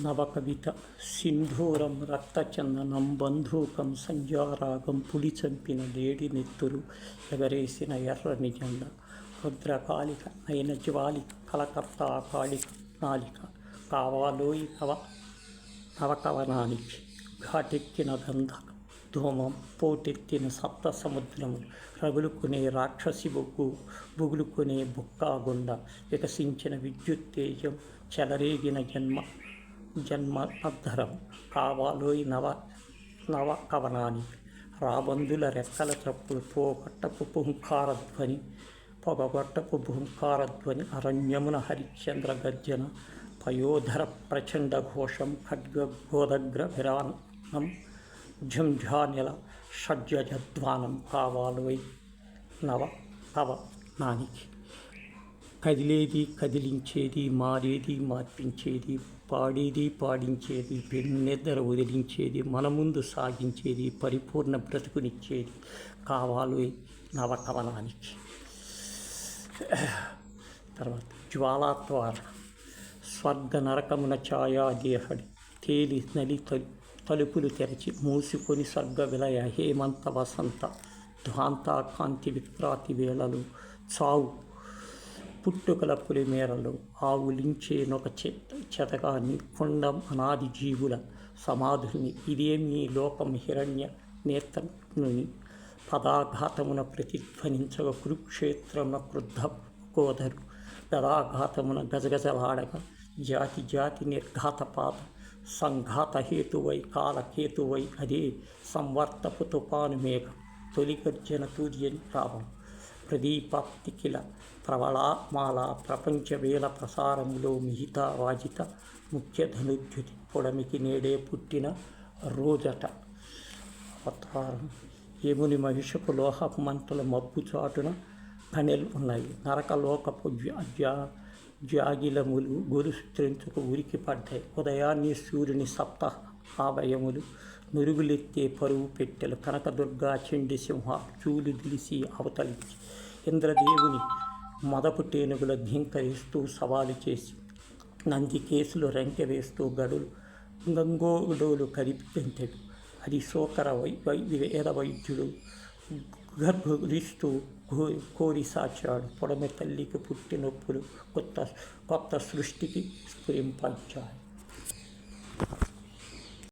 నవకవిత సింధూరం రక్తచందనం బంధూకం సంజారాగం పులి చంపిన లేడి నెత్తురు ఎగరేసిన ఎర్రని జెండ రుద్రకాళిక నయన జ్వాలిక కలకత్తా కాళిక నాలిక కావాలోయి కవ నవకవనానికి ఘాటెక్కిన గంధక ధూమం పోటెత్తిన సప్త సముద్రము రగులుకునే రాక్షసి బొగ్గు బుగులుకునే బుక్కాగుండ వికసించిన విద్యుత్ తేజం చెలరేగిన జన్మ జన్మధరం కావాలోయి నవ నవ కవనానికి రాబందుల రెక్కల చప్పుడు పోగొట్టపు పుంకారధ్వని పొగగొట్టపు భూంకారధ్వని అరణ్యమున హరిశ్చంద్ర గర్జన పయోధర ప్రచండ ఘోషం ఖడ్గోదగ్ర విరానం ఝంఝానిల షడ్జధ్వానం కావాలోయ్ నవ కవ నానికి. కదిలేది కదిలించేది మారేది మార్పించేది పాడేది పాడించేది పెన్నెద్దర వదిలించేది మన ముందు సాగించేది పరిపూర్ణ బ్రతుకునిచ్చేది కావాలి నవకవనానికి తర్వాత జ్వాలాత్వార స్వర్గ నరకమున ఛాయా దేహడి తేలి నలి తలు తలుపులు తెరచి మూసుకొని స్వర్గ విలయ హేమంత వసంత ధ్వాంత కాంతి విక్రాతి వేళలు చావు పుట్టుకల పులిమేరలు ఆవులించే నొక చెత్త చెతగాని కుండం అనాది జీవుల సమాధుల్ని. ఇదేమీ లోకం హిరణ్య నేత్రని పదాఘాతమున ప్రతిధ్వనించగ కురుక్షేత్రమున క్రుద్ధ కోదరు పదాఘాతమున గజగజలాడగా జాతి జాతి నిర్ఘాతపాత సంఘాత హేతువై కాలకేతువై అదే సంవర్తపు తుపాను మేఘం తొలి గర్జన తూర్యని రావం. ప్రదీపాప్తికిల ప్రవళామాల ప్రపంచవేల ప్రసారములో మిహితా వాజిత ముఖ్య ధనుద్యుతి పొడమికి నేడే పుట్టిన రోజట. అవతారం. యముని మహిషపు లోహపు మంటల మబ్బు చాటున పనెలు ఉన్నాయి. నరకలోకపు జ్యా జాగిలములు గొలుసు ఉరికి పడ్డాయి ఉదయాన్నే సూర్యుని సప్త ఆవయములు నురుగులెత్తే పరువు పెట్టెలు కనకదుర్గా చెండి సింహ చూలు దిలిసి అవతలించి ఇంద్రదేవుని మదపు టేనుగుల ధింకరిస్తూ సవాలు చేసి నంది కేసులు రెంకె వేస్తూ గడులు గంగోడోలు కరిపెంతడు అది శోకర వై వై వేద వైద్యుడు గర్భరిస్తూ కోరి సాచాడు. పొడమె తల్లికి పుట్టినొప్పులు కొత్త కొత్త సృష్టికి స్ఫురింపంచాడు.